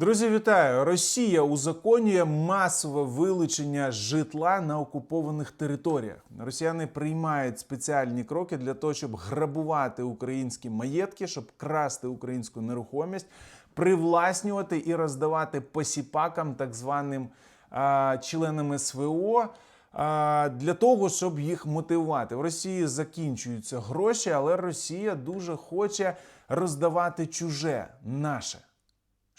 Друзі, вітаю! Росія узаконює масове вилучення житла на окупованих територіях. Росіяни приймають спеціальні кроки для того, щоб грабувати українські маєтки, щоб красти українську нерухомість, привласнювати і роздавати посіпакам, так званим а, членам СВО. Для того щоб їх мотивувати, в Росії закінчуються гроші, але Росія дуже хоче роздавати чуже наше.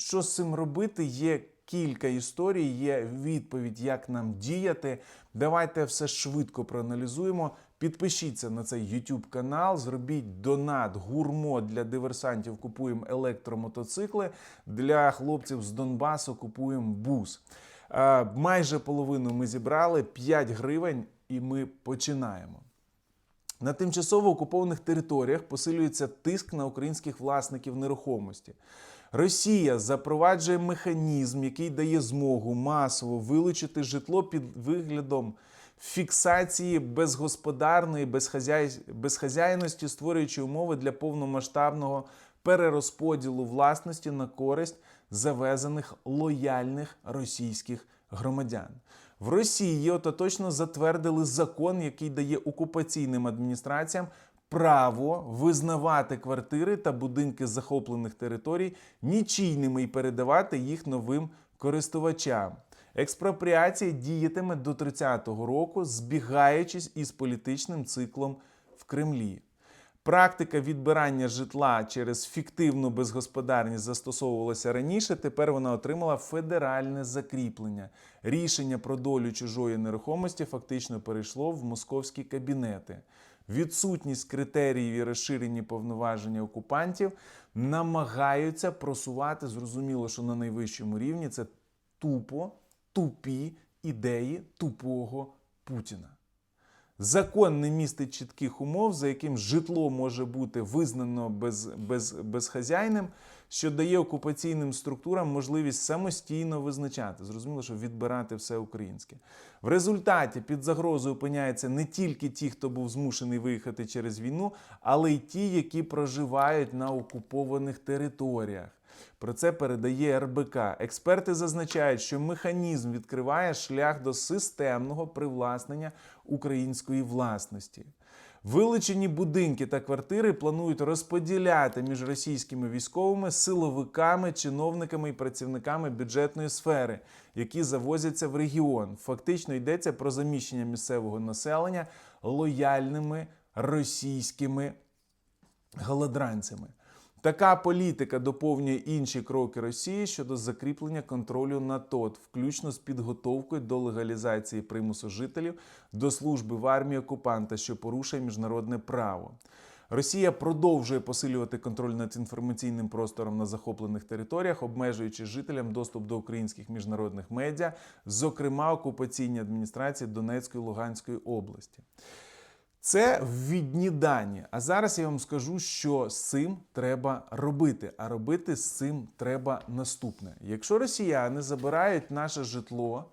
Що з цим робити? Є кілька історій, є відповідь, як нам діяти. Давайте все швидко проаналізуємо. Підпишіться на цей YouTube канал, зробіть донат гурмо для диверсантів. Купуємо електромотоцикли. Для хлопців з Донбасу купуємо бус. Е, Майже половину ми зібрали 5 гривень, і ми починаємо. На тимчасово окупованих територіях посилюється тиск на українських власників нерухомості. Росія запроваджує механізм, який дає змогу масово вилучити житло під виглядом фіксації безгосподарної безхазяй... безхазяйності, створюючи умови для повномасштабного перерозподілу власності на користь завезених лояльних російських громадян. В Росії остаточно затвердили закон, який дає окупаційним адміністраціям право визнавати квартири та будинки захоплених територій нічийними і передавати їх новим користувачам. Експропріація діятиме до 30-го року, збігаючись із політичним циклом в Кремлі. Практика відбирання житла через фіктивну безгосподарність застосовувалася раніше. Тепер вона отримала федеральне закріплення. Рішення про долю чужої нерухомості фактично перейшло в московські кабінети. Відсутність критеріїв і розширені повноваження окупантів намагаються просувати. Зрозуміло, що на найвищому рівні це тупо тупі ідеї тупого Путіна. Закон не містить чітких умов, за яким житло може бути визнано без, без, безхазяйним, що дає окупаційним структурам можливість самостійно визначати. Зрозуміло, що відбирати все українське. В результаті під загрозою опиняються не тільки ті, хто був змушений виїхати через війну, але й ті, які проживають на окупованих територіях. Про це передає РБК. Експерти зазначають, що механізм відкриває шлях до системного привласнення української власності. Вилучені будинки та квартири планують розподіляти між російськими військовими, силовиками, чиновниками і працівниками бюджетної сфери, які завозяться в регіон. Фактично йдеться про заміщення місцевого населення лояльними російськими голодранцями. Така політика доповнює інші кроки Росії щодо закріплення контролю на ТОТ, включно з підготовкою до легалізації примусу жителів до служби в армії окупанта, що порушує міжнародне право. Росія продовжує посилювати контроль над інформаційним простором на захоплених територіях, обмежуючи жителям доступ до українських міжнародних медіа, зокрема окупаційні адміністрації Донецької та Луганської області. Це ввідні дані. А зараз я вам скажу, що з цим треба робити. А робити з цим треба наступне. Якщо росіяни забирають наше житло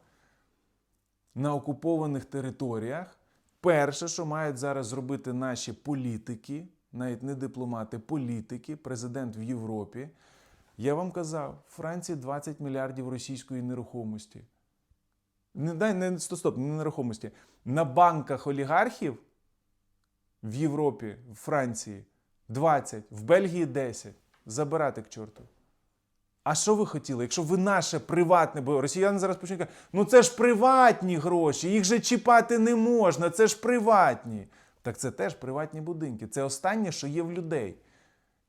на окупованих територіях, перше, що мають зараз зробити наші політики, навіть не дипломати, політики, президент в Європі, я вам казав, в Франції 20 мільярдів російської нерухомості. Не не стоп, не нерухомості. На банках олігархів в Європі, в Франції 20, в Бельгії 10. Забирати к чорту. А що ви хотіли? Якщо ви наше приватне, бо росіяни зараз почнуть казати, ну це ж приватні гроші, їх же чіпати не можна, це ж приватні. Так це теж приватні будинки. Це останнє, що є в людей,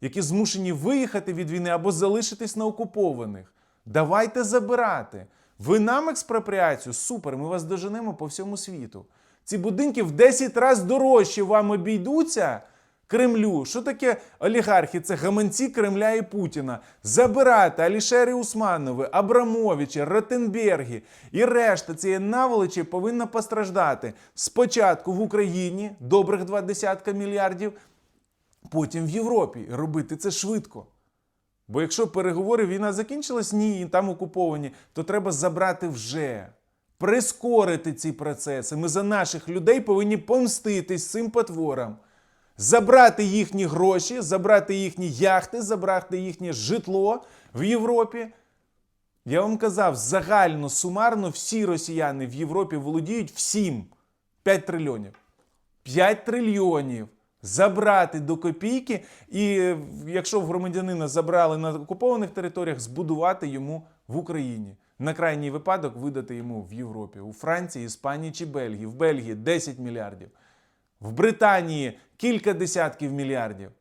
які змушені виїхати від війни або залишитись на окупованих. Давайте забирати. Ви нам експропріацію? Супер, ми вас доженемо по всьому світу. Ці будинки в 10 разів дорожче вам обійдуться Кремлю. Що таке олігархи? Це гаманці Кремля і Путіна. Забирати Алішери Усманови, Абрамовичі, Ротенберги і решта цієї наволочі повинна постраждати. Спочатку в Україні добрих два десятка мільярдів, потім в Європі. Робити це швидко. Бо якщо переговори війна закінчилась, ні, там окуповані, то треба забрати вже прискорити ці процеси. Ми за наших людей повинні помститись цим потворам. Забрати їхні гроші, забрати їхні яхти, забрати їхнє житло в Європі Я вам казав, загально, сумарно всі росіяни в Європі володіють всім 5 трильйонів. 5 трильйонів забрати до копійки, і якщо в громадянина забрали на окупованих територіях, збудувати йому в Україні. На крайній випадок видати йому в Європі, у Франції, Іспанії чи Бельгії. В Бельгії 10 мільярдів, в Британії кілька десятків мільярдів.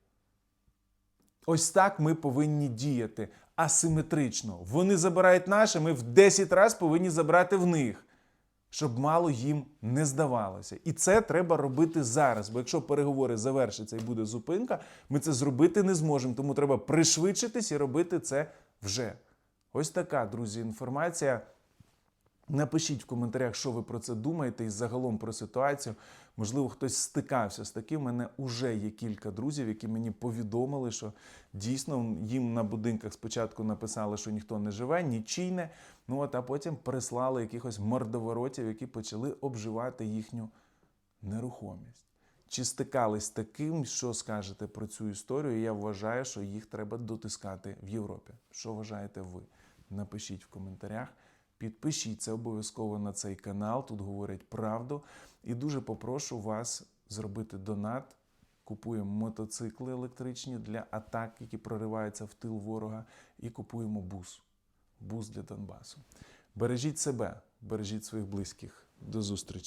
Ось так ми повинні діяти асиметрично. Вони забирають наше, ми в 10 разів повинні забрати в них, щоб мало їм не здавалося. І це треба робити зараз. Бо якщо переговори завершаться і буде зупинка, ми це зробити не зможемо. Тому треба пришвидшитись і робити це вже. Ось така, друзі, інформація. Напишіть в коментарях, що ви про це думаєте, і загалом про ситуацію. Можливо, хтось стикався з таким. У мене вже є кілька друзів, які мені повідомили, що дійсно їм на будинках спочатку написали, що ніхто не живе, нічийне. Ну от а потім прислали якихось мордоворотів, які почали обживати їхню нерухомість. Чи стикались з таким, що скажете про цю історію? Я вважаю, що їх треба дотискати в Європі. Що вважаєте ви? Напишіть в коментарях. Підпишіться обов'язково на цей канал. Тут говорять правду. І дуже попрошу вас зробити донат. Купуємо мотоцикли електричні для атак, які прориваються в тил ворога, і купуємо бус. Бус для Донбасу. Бережіть себе, бережіть своїх близьких. До зустрічі.